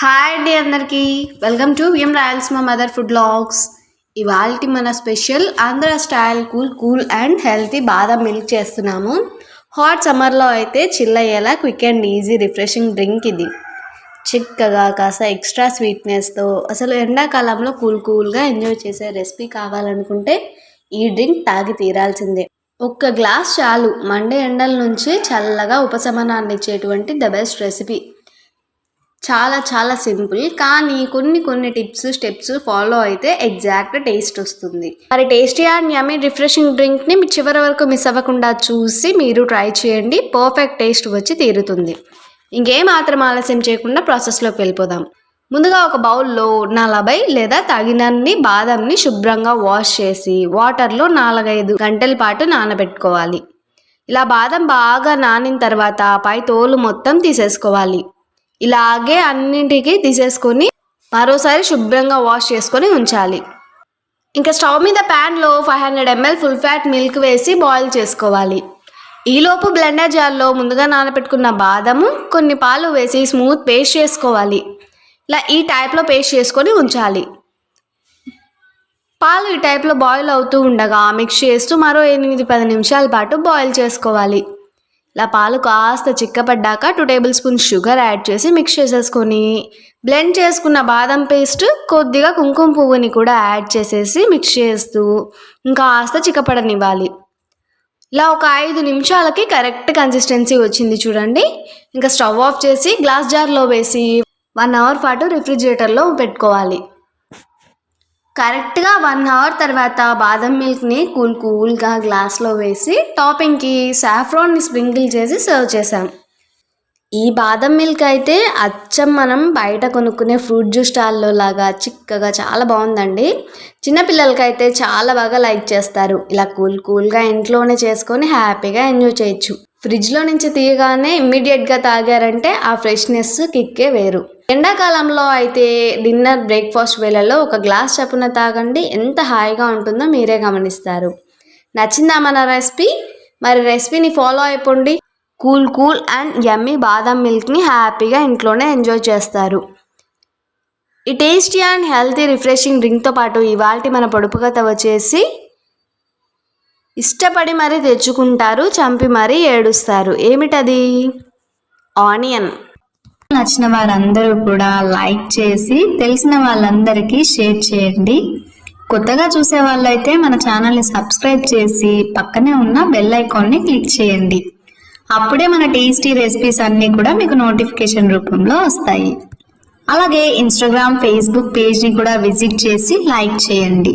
Hi అండి అందరికీ. Welcome to VM Rayalaseema mother food logs ఇవాళ మన special Andhra style cool cool and healthy బాదం మిల్క్ చేస్తున్నాము. హాట్ సమ్మర్లో అయితే చిల్ అయ్యేలా quick and easy refreshing drink ఇది. చిక్కగా కాస్త ఎక్స్ట్రా స్వీట్నెస్తో అసలు ఎండాకాలంలో కూల్ కూల్గా ఎంజాయ్ చేసే రెసిపీ కావాలనుకుంటే ఈ డ్రింక్ తాగి తీరాల్సిందే. ఒక్క గ్లాస్ చాలు మండే ఎండల నుంచి చల్లగా ఉపశమనాన్ని ఇచ్చేటువంటి ద బెస్ట్ రెసిపీ చాలా చాలా సింపుల్. కానీ కొన్ని కొన్ని టిప్స్ స్టెప్స్ ఫాలో అయితే ఎగ్జాక్ట్ టేస్ట్ వస్తుంది. మరి టేస్టీ అండ్ యమీ రిఫ్రెషింగ్ డ్రింక్ని మీ చివరి వరకు మిస్ అవ్వకుండా చూసి మీరు ట్రై చేయండి. పర్ఫెక్ట్ టేస్ట్ వచ్చి తీరుతుంది. ఇంకేం మాత్రం ఆలస్యం చేయకుండా ప్రాసెస్లోకి వెళ్ళిపోదాం. ముందుగా ఒక బౌల్లో నలభై లేదా తగినన్ని బాదంని శుభ్రంగా వాష్ చేసి వాటర్లో నాలుగైదు గంటల పాటు నానబెట్టుకోవాలి. ఇలా బాదం బాగా నానిన తర్వాత పై తోలు మొత్తం తీసేసుకోవాలి. ఇలాగే అన్నింటికి తీసేసుకొని మరోసారి శుభ్రంగా వాష్ చేసుకొని ఉంచాలి. ఇంకా స్టవ్ మీద ప్యాన్లో five hundred ML full fat milk వేసి బాయిల్ చేసుకోవాలి. ఈలోపు బ్లెండర్ జార్లో ముందుగా నానబెట్టుకున్న బాదము కొన్ని పాలు వేసి స్మూత్ పేస్ట్ చేసుకోవాలి. ఇలా ఈ టైప్లో పేస్ట్ చేసుకొని ఉంచాలి. పాలు ఈ టైప్లో బాయిల్ అవుతూ ఉండగా మిక్స్ చేస్తూ మరో ఎనిమిది పది నిమిషాల పాటు బాయిల్ చేసుకోవాలి. ఇలా పాలు కాస్త చిక్కపడ్డాక two tablespoon sugar add చేసి మిక్స్ చేసేసుకొని బ్లెండ్ చేసుకున్న బాదం పేస్ట్ కొద్దిగా కుంకుమ పువ్వుని కూడా యాడ్ చేసేసి మిక్స్ చేస్తూ ఇంకా కాస్త చిక్కపడనివ్వాలి. ఇలా ఒక ఐదు నిమిషాలకి కరెక్ట్ కన్సిస్టెన్సీ వచ్చింది చూడండి. ఇంకా స్టవ్ ఆఫ్ చేసి గ్లాస్ జార్లో వేసి వన్ అవర్ పాటు రిఫ్రిజిరేటర్లో పెట్టుకోవాలి. కరెక్ట్గా వన్ అవర్ తర్వాత బాదం మిల్క్ని కూల్ కూల్గా గ్లాస్లో వేసి టాపింగ్కి సాఫ్రాన్ని స్ప్రింకిల్ చేసి సర్వ్ చేసాం ఈ బాదం మిల్క్ అయితే అచ్చం మనం బయట కొనుక్కునే ఫ్రూట్ జ్యూస్ స్టాల్లో లాగా చిక్కగా చాలా బాగుందండి. చిన్నపిల్లలకైతే చాలా బాగా లైక్ చేస్తారు. ఇలా కూల్ కూల్గా ఇంట్లోనే చేసుకొని హ్యాపీగా ఎంజాయ్ చేయొచ్చు. ఫ్రిడ్జ్లో నుంచి తీయగానే ఇమ్మీడియట్గా తాగారంటే ఆ ఫ్రెష్నెస్ కిక్కే వేరు. ఎండాకాలంలో అయితే డిన్నర్ బ్రేక్ఫాస్ట్ వేళల్లో ఒక గ్లాస్ చప్పున తాగండి. ఎంత హాయిగా ఉంటుందో మీరే గమనిస్తారు. నచ్చిందా మన రెసిపీ? మరి రెసిపీని ఫాలో అయిపోండి. కూల్ కూల్ అండ్ యమ్మీ బాదం మిల్క్ని హ్యాపీగా ఇంట్లోనే ఎంజాయ్ చేస్తారు. ఈ టేస్టీ అండ్ హెల్తీ రిఫ్రెషింగ్ డ్రింక్తో పాటు ఇవాళ మన పొడుపు కథ వచ్చేసి ఇష్టపడి మరీ తెచ్చుకుంటారు చంపి మరీ ఏడుస్తారు. ఏమిటది? ఆనియన్. నచ్చిన వారందరూ కూడా లైక్ చేసి తెలిసిన వాళ్ళందరికీ షేర్ చేయండి. కొత్తగా చూసే వాళ్ళైతే మన ఛానల్ని సబ్స్క్రైబ్ చేసి పక్కనే ఉన్న బెల్ ఐకాన్ని క్లిక్ చేయండి. అప్పుడే మన టేస్టీ రెసిపీస్ అన్నీ కూడా మీకు నోటిఫికేషన్ రూపంలో వస్తాయి. అలాగే ఇన్స్టాగ్రామ్ ఫేస్బుక్ పేజ్ని కూడా విజిట్ చేసి లైక్ చేయండి.